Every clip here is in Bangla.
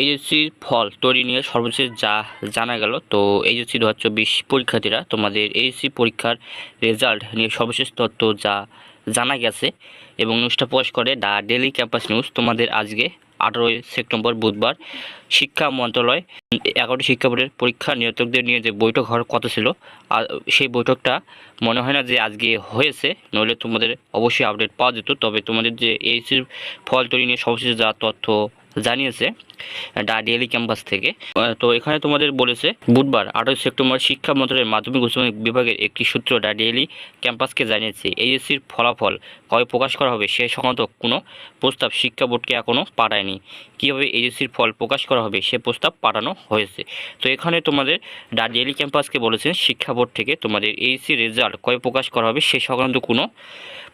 এইচএসসির ফল তৈরি নিয়ে সর্বশেষ যা জানা গেল, তো এইচএসসি দু হাজার চব্বিশ পরীক্ষার্থীরা তোমাদের এইচএসসি পরীক্ষার রেজাল্ট নিয়ে সর্বশেষ তথ্য যা জানা গেছে এবং নিউজটা প্রকাশ করে দ্য ডেলি ক্যাম্পাস নিউজ তোমাদের আজকে আঠারোই সেপ্টেম্বর বুধবার শিক্ষা মন্ত্রণালয় এগারোটি শিক্ষা বোর্ডের পরীক্ষা নিয়ন্ত্রকদের নিয়ে যে বৈঠক হওয়ার কথা ছিল, আর সেই বৈঠকটা মনে হয় না যে আজকে হয়েছে, নইলে তোমাদের অবশ্যই আপডেট পাওয়া যেত। তবে তোমাদের যে এইচএসির ফল তৈরি নিয়ে সর্বশেষ যা তথ্য জানিয়েছে ডা ডেলি ক্যাম্পাস থেকে। তো এখানে তোমাদের বলেছে, বুধবার আঠারোই সেপ্টেম্বর শিক্ষা মন্ত্রণালয়ের মাধ্যমিক উচ্চ বিভাগের একটি সূত্র ডা ডেলি ক্যাম্পাসকে জানিয়েছে। এইচএসসির ফলাফল কবে প্রকাশ করা হবে সে সংক্রান্ত কোনো প্রস্তাব শিক্ষা বোর্ডকে এখনও পাঠায়নি। কীভাবে এইচএসসির ফল প্রকাশ করা হবে সে প্রস্তাব পাঠানো হয়েছে। তো এখানে তোমাদের ডা ডেলি ক্যাম্পাসকে বলেছেন, শিক্ষা বোর্ড থেকে তোমাদের এইচসি রেজাল্ট কবে প্রকাশ করা হবে সে সংক্রান্ত কোনো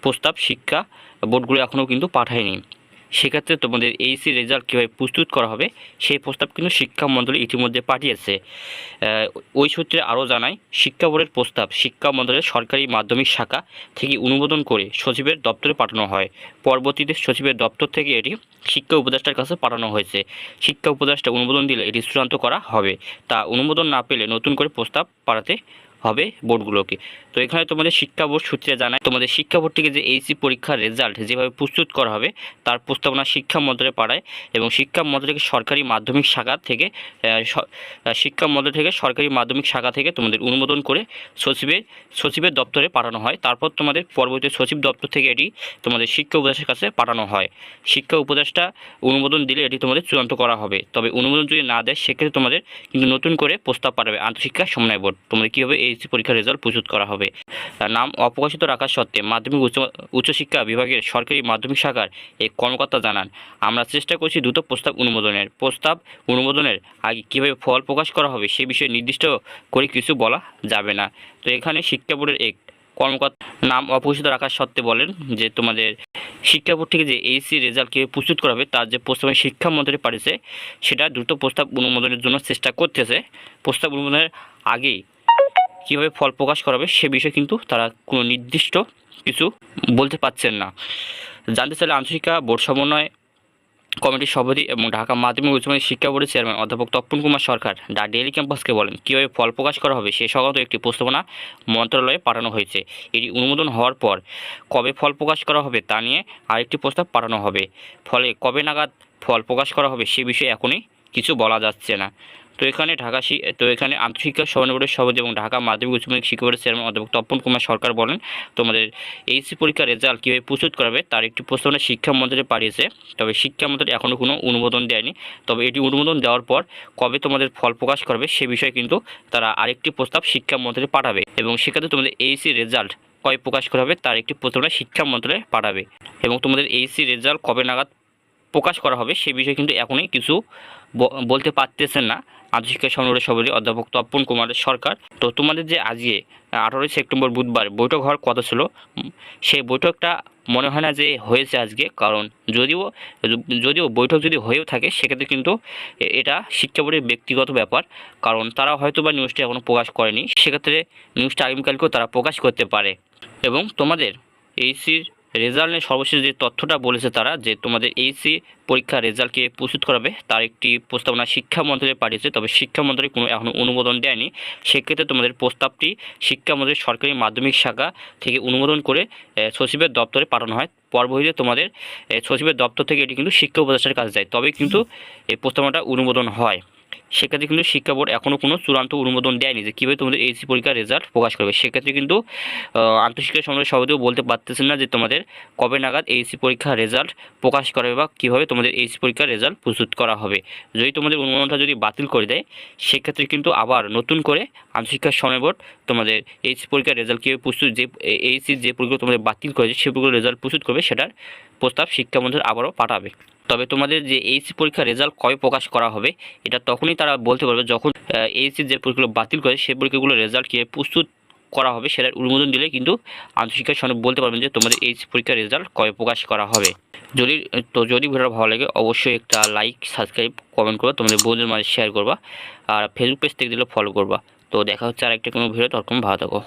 প্রস্তাব শিক্ষা বোর্ডগুলো এখনও কিন্তু পাঠায়নি। সেক্ষেত্রে তোমাদের এইচসি রেজাল্ট কীভাবে প্রস্তুত করা হবে, সেই প্রস্তাব কিন্তু শিক্ষা ইতিমধ্যে পাঠিয়েছে। ওই সূত্রে আরও জানায়, শিক্ষা বোর্ডের প্রস্তাব শিক্ষা মন্ডলের সরকারি মাধ্যমিক শাখা থেকে অনুমোদন করে সচিবের দপ্তরে পাঠানো হয়। পরবর্তীতে সচিবের দপ্তর থেকে এটি শিক্ষা উপদেষ্টার কাছে পাঠানো হয়েছে। শিক্ষা উপদেষ্টা অনুমোদন দিলে এটি চূড়ান্ত করা হবে। তা অনুমোদন না পেলে নতুন করে প্রস্তাব পাঠাতে হবে বোর্ডগুলোকে। তো এখানে তোমাদের শিক্ষা বোর্ড সূত্রে জানায়, তোমাদের শিক্ষা বোর্ড থেকে যে এইচসি পরীক্ষার রেজাল্ট যেভাবে প্রস্তুত করা হবে, তার প্রস্তাবনা শিক্ষা মন্ত্রণালয়ে পাড়ায় এবং শিক্ষা মন্ত্রণালয় সরকারি মাধ্যমিক শাখা থেকে শিক্ষা মন্ত্রণালয় থেকে সরকারি মাধ্যমিক শাখা থেকে তোমাদের অনুমোদন করে সচিবের সচিবের দপ্তরে পাঠানো হয়। তারপর তোমাদের পরবর্তী সচিব দপ্তর থেকে এটি তোমাদের শিক্ষা উপদেষ্টার কাছে পাঠানো হয়। শিক্ষা উপদেষ্টা অনুমোদন দিলে এটি তোমাদের চূড়ান্ত করা হবে। তবে অনুমোদন যদি না দেয়, সেক্ষেত্রে তোমাদের কিন্তু নতুন করে প্রস্তাব পাঠাবে আন্তঃশিক্ষা সমন্বয় বোর্ড। তোমাদের কীভাবে এইচসি পরীক্ষার রেজাল্ট প্রস্তুত করা হবে। তার নাম অপ্রকাশিত রাখার সত্ত্বে মাধ্যমিক উচ্চ, উচ্চশিক্ষা বিভাগের সরকারি মাধ্যমিক শাখার এক কর্মকর্তা জানান, আমরা চেষ্টা করছি দ্রুত প্রস্তাব অনুমোদনের। প্রস্তাব অনুমোদনের আগে কীভাবে ফল প্রকাশ করা হবে সে বিষয়ে নির্দিষ্ট করে কিছু বলা যাবে না। তো এখানে শিক্ষা বোর্ডের এক কর্মকর্তা নাম অপরিচিত রাখার সত্ত্বে বলেন যে, তোমাদের শিক্ষা বোর্ড থেকে যে এইচসি রেজাল্ট কীভাবে প্রস্তুত করা হবে, তার যে প্রস্তাবে শিক্ষা মন্ত্রী পাঠিয়েছে, সেটা দ্রুত প্রস্তাব অনুমোদনের জন্য চেষ্টা করতেছে। প্রস্তাব অনুমোদনের আগেই কীভাবে ফল প্রকাশ করা হবে সে বিষয়ে কিন্তু তারা কোনো নির্দিষ্ট কিছু বলতে পারছেন না। জানতে চাইলে আন্তঃশিক্ষা বোর্ড সমন্বয় কমিটির সভাপতি এবং ঢাকা মাধ্যমিক উচ্চ মাধ্যমিক শিক্ষা বোর্ডের চেয়ারম্যান অধ্যাপক তপন কুমার সরকার ডা ডেলি ক্যাম্পাসকে বলেন, কীভাবে ফল প্রকাশ করা হবে সে সংক্রান্ত একটি প্রস্তাবনা মন্ত্রণালয়ে পাঠানো হয়েছে। এটি অনুমোদন হওয়ার পর কবে ফল প্রকাশ করা হবে তা নিয়ে আরেকটি প্রস্তাব পাঠানো হবে। ফলে কবে নাগাদ ফল প্রকাশ করা হবে সে বিষয়ে এখনই কিছু বলা যাচ্ছে না। তো এখানে ঢাকা তো এখানে আন্তঃশিক্ষা সমন্বয় বোর্ডের সভাপতি এবং ঢাকা মাধ্যমিক উচ্চ মাধ্যমিক শিক্ষা বোর্ডের চেয়ারম্যান অধ্যাপক তপন কুমার সরকার বলেন, তোমাদের এইচসি পরীক্ষার রেজাল্ট কীভাবে প্রস্তুত করাবে তার একটি প্রস্তাবনা শিক্ষা মন্ত্রী পাঠিয়েছে। তবে শিক্ষা মন্ত্রী এখনও কোনো অনুমোদন দেয়নি। তবে এটি অনুমোদন দেওয়ার পর কবে তোমাদের ফল প্রকাশ করবে সে বিষয়ে কিন্তু তারা আরেকটি প্রস্তাব শিক্ষা মন্ত্রী পাঠাবে এবং সেক্ষেত্রে তোমাদের এইচসি রেজাল্ট কয় প্রকাশ করা হবে তার একটি প্রস্তাবনা শিক্ষা পাঠাবে। এবং তোমাদের এইচসি রেজাল্ট কবে নাগাদ প্রকাশ করা হবে, সে বিষয়ে কিন্তু এখনই কিছু বলতে পারতেছেন না। আন্তঃশিক্ষা সংগঠনের সভাপতি অধ্যাপক তপন কুমার সরকার। তো তোমাদের যে আজকে আঠারোই সেপ্টেম্বর বুধবার বৈঠক হওয়ার কথা ছিল সেই বৈঠকটা মনে হয় না যে হয়েছে আজকে। কারণ যদিও যদিও বৈঠক যদি হয়েও থাকে, সেক্ষেত্রে কিন্তু এটা শিক্ষা বোর্ডের ব্যক্তিগত ব্যাপার। কারণ তারা হয়তো বা নিউজটা এখনও প্রকাশ করেনি। সেক্ষেত্রে নিউজটা আগামীকালকেও তারা প্রকাশ করতে পারে। এবং তোমাদের এইসির রেজাল্ট নিয়ে সর্বশেষ যে তথ্যটা বলেছে তারা, যে তোমাদের এইসি পরীক্ষার রেজাল্টকে প্রস্তুত করাবে, তার একটি প্রস্তাবনা শিক্ষা মন্ত্রণালয়ে পাঠিয়েছে, তবে শিক্ষা মন্ত্রণালয় কোনো এখনও অনুমোদন দেয়নি। সেক্ষেত্রে তোমাদের প্রস্তাবটি শিক্ষা মন্ত্রণালয়ের সরকারি মাধ্যমিক শাখা থেকে অনুমোদন করে সচিবের দপ্তরে পাঠানো হয়। পরবর্তীতে তোমাদের সচিবের দপ্তর থেকে এটি কিন্তু শিক্ষা উপদেষ্টার কাছে যায় তবে কিন্তু এই প্রস্তাবনাটা অনুমোদন হয়। সেক্ষেত্রে কিন্তু শিক্ষা বোর্ড এখনও কোনো চূড়ান্ত অনুমোদন দেয়নি যে কীভাবে তোমাদের এইচসি পরীক্ষার রেজাল্ট প্রকাশ করবে। সেক্ষেত্রে কিন্তু আন্তঃশিক্ষা সংগ্রহ সভাপতিও বলতে পারতেছেন না যে তোমাদের কবে নাগাদ এইচসি পরীক্ষার রেজাল্ট প্রকাশ করবে বা কীভাবে তোমাদের এইচসি পরীক্ষার রেজাল্ট প্রস্তুত করা হবে। যদি তোমাদের অনুমোদনটা যদি বাতিল করে দেয়, সেক্ষেত্রে কিন্তু আবার নতুন করে আন্তঃশিক্ষা সময় বোর্ড তোমাদের এইচসি পরীক্ষার রেজাল্ট কীভাবে প্রস্তুত, যে এইচসি যে পরীক্ষা তোমাদের বাতিল করেছে সেই পরীক্ষার রেজাল্ট প্রস্তুত করবে, সেটার প্রস্তাব শিক্ষামন্ত্রী আবারও পাঠাবে। তবে তোমাদের যে এইচসি পরীক্ষার রেজাল্ট কবে প্রকাশ করা হবে, এটা তখনই তারা বলতে পারবে যখন এইচসি যে পরীক্ষাগুলো বাতিল করে সেই পরীক্ষাগুলোর রেজাল্ট কীভাবে প্রস্তুত করা হবে সেটার অনুমোদন দিলে কিন্তু আন্তঃশিক্ষা সনদ বলতে পারবেন যে তোমাদের এই পরীক্ষার রেজাল্ট কবে প্রকাশ করা হবে। যদি, তো যদি ভিডিওটা ভালো লাগে অবশ্যই একটা লাইক সাবস্ক্রাইব কমেন্ট করবা, তোমাদের বন্ধুদের মাঝে শেয়ার করবা, আর ফেসবুক পেজ থেকে দিলে ফলো করবা। তো দেখা হচ্ছে আর একটা কোনো ভিডিও তখন ভালো থাকো।